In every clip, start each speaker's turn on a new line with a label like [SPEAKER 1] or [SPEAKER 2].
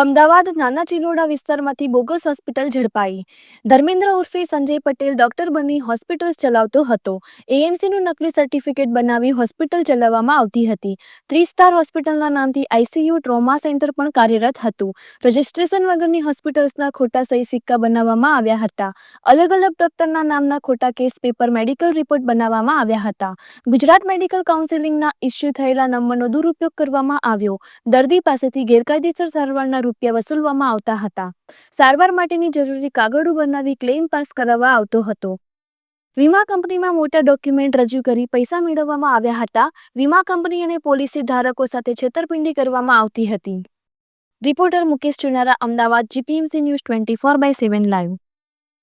[SPEAKER 1] Ahmedabad Nana Chiloda વિસ્તારમાંથી bogus hospital ઝડપાઈ. ધર્મેન્દ્ર ઉર્ફે સંજય પટેલ ડોક્ટર બની હોસ્પિટલ ચલાવતો હતો. એએમસીનું નકલી સર્ટિફિકેટ બનાવી હોસ્પિટલ ચલાવવામાં આવતી હતી. ત્રી સ્ટાર હોસ્પિટલના નામથી આઈસીયુ ટ્રોમા સેન્ટર પણ કાર્યરત હતું. રજિસ્ટ્રેશન વગરની હોસ્પિટલ્સના ખોટા સહી સિક્કા બનાવવામાં આવ્યા હતા. અલગ અલગ ડોક્ટરના નામના ખોટા કેસ પેપર મેડિકલ રિપોર્ટ બનાવવામાં આવ્યા હતા. ગુજરાત મેડિકલ કાઉન્સિલિંગના ઇસ્યુ થયેલા નંબરનો દુરુપયોગ કરવામાં આવ્યો. દર્દી પાસેથી ગેરકાયદેસર સારવારના રૂપિયા વસૂલવામાં આવતા હતા. સારવાર માટેની જરૂરી કાગળો બનાવી ક્લેમ પાસ કરાવવા આવતો હતો. વીમા કંપનીમાં મોટા ડોક્યુમેન્ટ રજૂ કરી પૈસા મેળવવામાં આવ્યા હતા. વીમા કંપની અને પોલિસી ધારકો સાથે છેતરપિંડી કરવામાં આવતી હતી. Reporter Mukesh Chunara, Ahmedabad, GPMC news twenty four by seven live.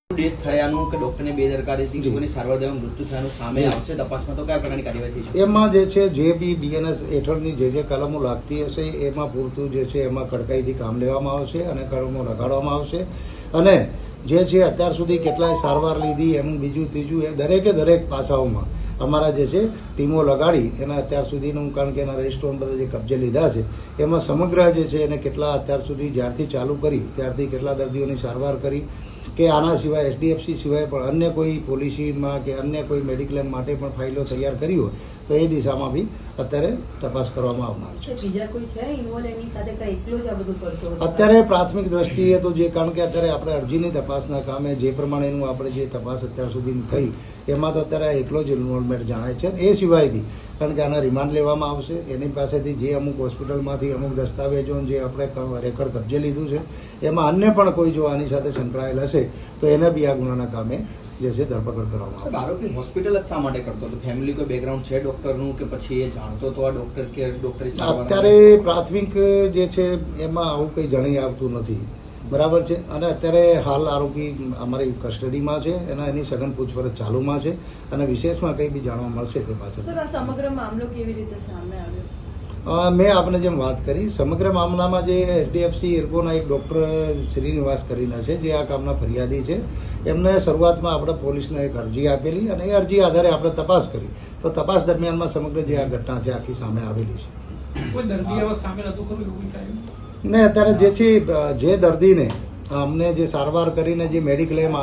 [SPEAKER 2] Death થયાનું કે ડોક્ટરની બેદરકારીથી લોકોની સારવાર દરમિયાન મૃત્યુ થયાનું સામે આવશે તપાસમાં તો કયા પ્રકારની કાર્યવાહી છે
[SPEAKER 3] એમાં જે છે જે બી બીએનએસ હેઠળની જે જે કલમો લાગતી હશે એમાં પૂરતું જે છે એમાં કડકાઈથી કામ લેવામાં આવશે અને કલમો લગાડવામાં આવશે. અને જે છે અત્યાર સુધી કેટલાય સારવાર લીધી એનું બીજું ત્રીજું એ દરેકે દરેક પાસાઓમાં અમારા જે છે ટીમો લગાડી એના અત્યાર સુધીનું કારણ કે એના રેસ્ટોરન્ટ બધા જે કબજે લીધા છે એમાં સમગ્ર જે છે એને કેટલા અત્યાર સુધી જ્યારથી ચાલુ કરી ત્યારથી કેટલા દર્દીઓની સારવાર કરી કે આના સિવાય એચડીએફસી સિવાય પણ અન્ય કોઈ પોલિસીમાં કે અન્ય કોઈ મેડિક્લેમ માટે પણ ફાઇલો તૈયાર કરી હોય, તો એ દિશામાં બી અત્યારે તપાસ કરવામાં આવનાર છે.
[SPEAKER 4] છે બીજા કોઈ છે? ઇન્વોલ્વ સાથે એકલો જ આ બધું કરતો
[SPEAKER 3] અત્યારે પ્રાથમિક દ્રષ્ટિએ તો જે કારણ કે અત્યારે આપણે અરજીની તપાસના કામે જે પ્રમાણેનું આપણે જે તપાસ અત્યાર સુધી થઈ એમાં તો અત્યારે એકલો જ ઇન્વોલ્વમેન્ટ જણાય છે. એ સિવાય બી કારણ કે આના રિમાન્ડ લેવામાં આવશે. એની પાસેથી જે અમુક હોસ્પિટલમાંથી અમુક દસ્તાવેજો જે આપણે રેકોર્ડ કબજે લીધું છે એમાં અન્ય પણ કોઈ જો આની સાથે સંકળાયેલ હશે તો એને બી આ ગુનાના કામે જે છે ધરપકડ કરવામાં આવે
[SPEAKER 2] આરોપી હોસ્પિટલ જ શા માટે કરતો? હતો ફેમિલી કોઈ બેકગ્રાઉન્ડ છે ડોક્ટરનું કે પછી એ જાણતો હતો આ ડોક્ટર કે ડોક્ટર
[SPEAKER 3] અત્યારે પ્રાથમિક જે છે એમાં આવું કંઈ જણાઈ આવતું નથી. બરાબર છે? અને અત્યારે હાલ આરોપી અમારી કસ્ટડીમાં છે અને એની સઘન પૂછપરછ ચાલુમાં છે અને વિશેષમાં કંઈ બી જાણવા મળશે તે પાછળ.
[SPEAKER 4] સમગ્ર મામલો કેવી રીતે સામે આવ્યો?
[SPEAKER 3] મેં આપને જેમ વાત કરી સમગ્ર મામલામાં જે એચડીએફસી ઇરકોના એક ડૉક્ટર શ્રીનિવાસ કરીને છે જે આ કામના ફરિયાદી છે એમને શરૂઆતમાં આપણે પોલીસને એક અરજી આપેલી અને એ અરજી આધારે આપણે તપાસ કરી તો તપાસ દરમિયાનમાં સમગ્ર જે આ ઘટના છે આખી સામે આવેલી છે? ને અત્યારે જે છે જે દર્દીને અમને જે સારવાર કરીને જે મેડિક્લેમ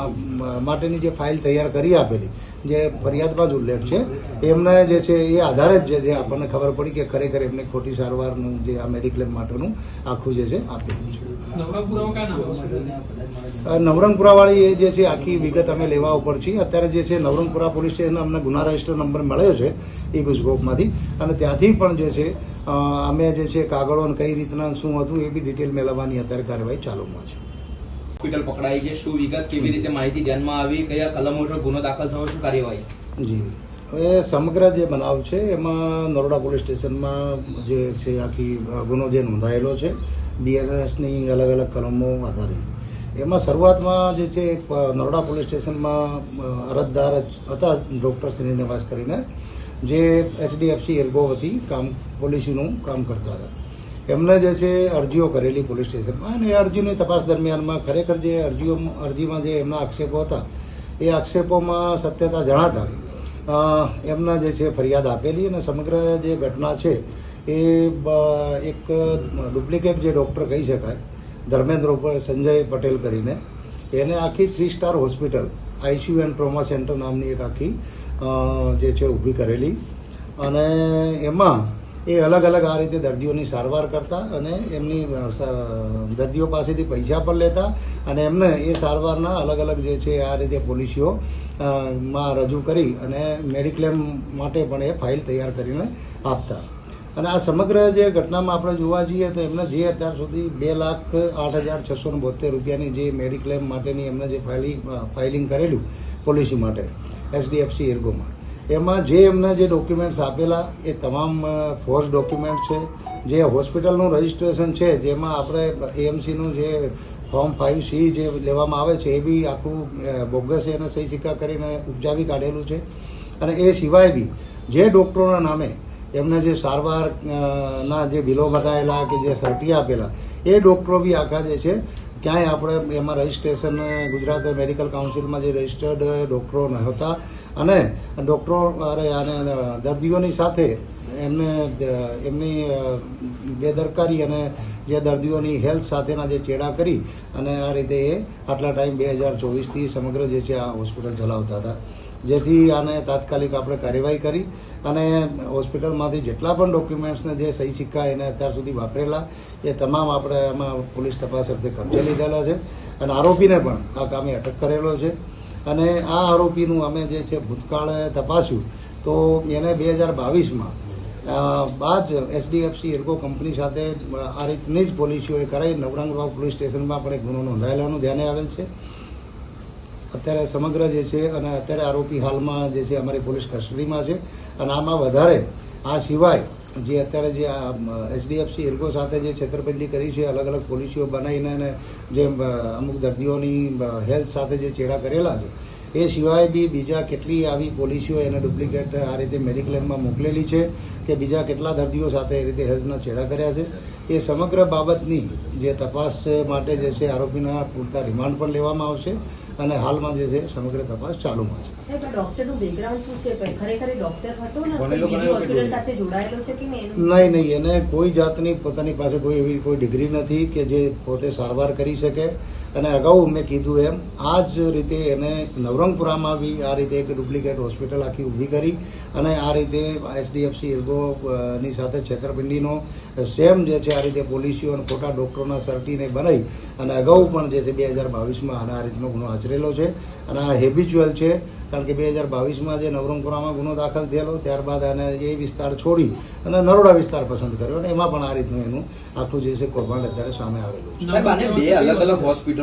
[SPEAKER 3] માટેની જે ફાઇલ તૈયાર કરી આપેલી જે ફરિયાદમાં જ ઉલ્લેખ છે એમને જે છે એ આધારે જ જે આપણને ખબર પડી કે ખરેખર એમને ખોટી સારવારનું જે આ મેડિક્લેમ માટેનું આખું જે છે આપેલું છે. નવરંગપુરાવાળી એ જે છે આખી વિગત અમે લેવા ઉપર છીએ. અત્યારે જે છે નવરંગપુરા પોલીસ સ્ટેશન અમને ગુના રજિસ્ટર નંબર મળ્યો છે એ ગુજકોપમાંથી અને ત્યાંથી પણ જે છે અમે જે છે કાગળો કઈ રીતના શું હતું એ બી ડિટેલ મેળવવાની અત્યારે કાર્યવાહી ચાલુમાં છે.
[SPEAKER 2] હોસ્પિટલ પકડાઈ છે, શું વિગત કેવી રીતે માહિતી ધ્યાનમાં આવી, કયા કલમો હેઠળ ગુનો દાખલ થયો, શું કાર્યવાહી?
[SPEAKER 3] જી. હવે સમગ્ર જે બનાવ છે, એમાં નરોડા પોલીસ સ્ટેશનમાં જે છે, આખી ગુનો જે નોંધાયેલો છે બીએનએસની અલગ અલગ કલમો આધારે. એમાં શરૂઆતમાં જે છે નરોડા પોલીસ સ્ટેશનમાં અરજદાર હતા, ડૉક્ટર શ્રીનિવાસ કરીને, જે એચડીએફસી એલ્ગો હતી, કામ, પોલિસીનું કામ કરતા હતા. એમને જે છે અરજીઓ કરેલી પોલીસ સ્ટેશનમાં અને એ અરજીની તપાસ દરમિયાનમાં ખરેખર જે અરજીઓ, અરજીમાં જે એમના આક્ષેપો હતા, એ આક્ષેપોમાં સત્યતા જણાતા એમના જે છે ફરિયાદ આપેલી અને સમગ્ર જે ઘટના છે એ એક ડુપ્લિકેટ જે ડૉક્ટર કહી શકાય, ધર્મેન્દ્ર સંજય પટેલ કરીને, એને આખી three star hospital ICU and trauma centre નામની એક આખી જે છે ઊભી કરેલી. અને એમાં એ અલગ અલગ આ રીતે દર્દીઓની સારવાર કરતા અને એમની દર્દીઓ પાસેથી પૈસા પણ લેતા અને એમને એ સારવારના અલગ અલગ જે છે આ રીતે પોલિસીઓ માં રજૂ કરી અને મેડિક્લેમ માટે પણ એ ફાઇલ તૈયાર કરીને આપતા. અને આ સમગ્ર જે ઘટનામાં આપણે જોવા જઈએ તો એમને જે અત્યાર સુધી બે લાખ આઠ હજાર છસો બોતેર રૂપિયાની જે મેડિક્લેમ માટેની એમને જે ફાઇલિંગ ફાઇલિંગ કરેલું પોલિસી માટે એસડીએફસી એર્ગોમાં એમાં જે એમને જે ડોક્યુમેન્ટ્સ આપેલા, એ તમામ ફોર્સ ડોક્યુમેન્ટ છે. જે હોસ્પિટલનું રજિસ્ટ્રેશન છે, જેમાં આપણે એએમસીનું જે ફોર્મ ફાઇવ સી જે લેવામાં આવે છે, એ બી આખું બોગસ એને સહી સિક્કા કરીને ઉપજાવી કાઢેલું છે. અને એ સિવાય બી જે ડૉક્ટરોના નામે એમને જે સારવાર ના જે બિલો બતાવેલા કે જે સર્ટી આપેલા, એ ડૉક્ટરો બી આખા જે છે ક્યાંય આપણે એમાં રજિસ્ટ્રેશન, ગુજરાત મેડિકલ કાઉન્સિલમાં જે રજિસ્ટર્ડ ડૉક્ટરો નહોતા અને ડૉક્ટરો, અરે, અને દર્દીઓની સાથે એમને, એમની બેદરકારી અને જે દર્દીઓની હેલ્થ સાથેના જે ચેડા કરી અને આ રીતે એ આટલા ટાઈમ બે હજાર ચોવીસથી સમગ્ર જે છે આ હોસ્પિટલ ચલાવતા હતા. જેથી આને તાત્કાલિક આપણે કાર્યવાહી કરી અને હોસ્પિટલમાંથી જેટલા પણ ડોક્યુમેન્ટ્સને જે સહી સિક્કા એને અત્યાર સુધી વાપરેલા, એ તમામ આપણે આમાં પોલીસ તપાસ અર્થે કબજે લીધેલા છે અને આરોપીને પણ આ કામે અટક કરેલો છે. અને આ આરોપીનું અમે જે છે ભૂતકાળે તપાસ્યું, તો એને બે હજાર બાવીસમાં બાદ એચડીએફસી એર્ગો કંપની સાથે આ રીતની જ પોલિસીઓએ કરાઈ નવરંગવાવ પોલીસ સ્ટેશનમાં પણ એક ગુનો નોંધાયેલાનું ધ્યાને આવેલ છે. અત્યારે સમગ્ર જે છે અને અત્યારે આરોપી હાલમાં જે છે અમારી પોલીસ કસ્ટડીમાં છે અને આમાં વધારે આ સિવાય જે અત્યારે જે આ એચડીએફસી એર્ગો સાથે જે છેતરપિંડી કરી છે અલગ અલગ પોલિસીઓ બનાવીને અને જે અમુક દર્દીઓની હેલ્થ સાથે જે ચેડા કરેલા છે, એ સિવાય બી બીજા કેટલી આવી પોલિસીઓ એને ડુપ્લિકેટ આ રીતે મેડિક્લેમમાં મોકલેલી છે કે બીજા કેટલા દર્દીઓ સાથે એ રીતે હેલ્થના ચેડા કર્યા છે, એ સમગ્ર બાબતની જે તપાસ માટે જે છે આરોપીના પૂરતા રિમાન્ડ પણ લેવામાં આવશે અને હાલમાં જે છે સમગ્ર તપાસ ચાલુમાં છે.
[SPEAKER 4] સાહેબ, આ ડોક્ટરનું બેકગ્રાઉન્ડ શું છે? પણ ખરેખર એ ડોક્ટર હતો ને?
[SPEAKER 2] ભણેલો
[SPEAKER 4] બીજી
[SPEAKER 2] ગણેલો
[SPEAKER 4] હોસ્પિટલ
[SPEAKER 2] કે
[SPEAKER 4] સાથે જોડાયેલો છે કે નહીં? એનું
[SPEAKER 3] નહીં નહીં એને કોઈ જાતની પોતાની પાસે કોઈ એવી કોઈ ડિગ્રી નથી કે જે પોતે સારવાર કરી શકે. અને અગાઉ મેં કીધું એમ, આ જ રીતે એને નવરંગપુરામાં બી આ રીતે એક ડુપ્લિકેટ હોસ્પિટલ આખી ઊભી કરી અને આ રીતે એચડીએફસી એલ્ગોની સાથે છેતરપિંડીનો સેમ જે છે આ રીતે પોલિસીઓ અને ખોટા ડૉક્ટરોના સર્ટીને બનાવી અને અગાઉ પણ જે છે બે હજાર બાવીસમાં આના આ રીતનો ગુનો આચરેલો છે અને આ હેબિચ્યુઅલ છે, કારણ કે બે હજાર બાવીસમાં જે નવરંગપુરામાં ગુનો દાખલ થયેલો, ત્યારબાદ એને એ વિસ્તાર છોડી અને નરોડા વિસ્તાર પસંદ કર્યો અને એમાં પણ આ રીતનું એનું આખું જે છે કૌભાંડ અત્યારે સામે આવેલું છે.
[SPEAKER 2] બે અલગ અલગ હોસ્પિટલ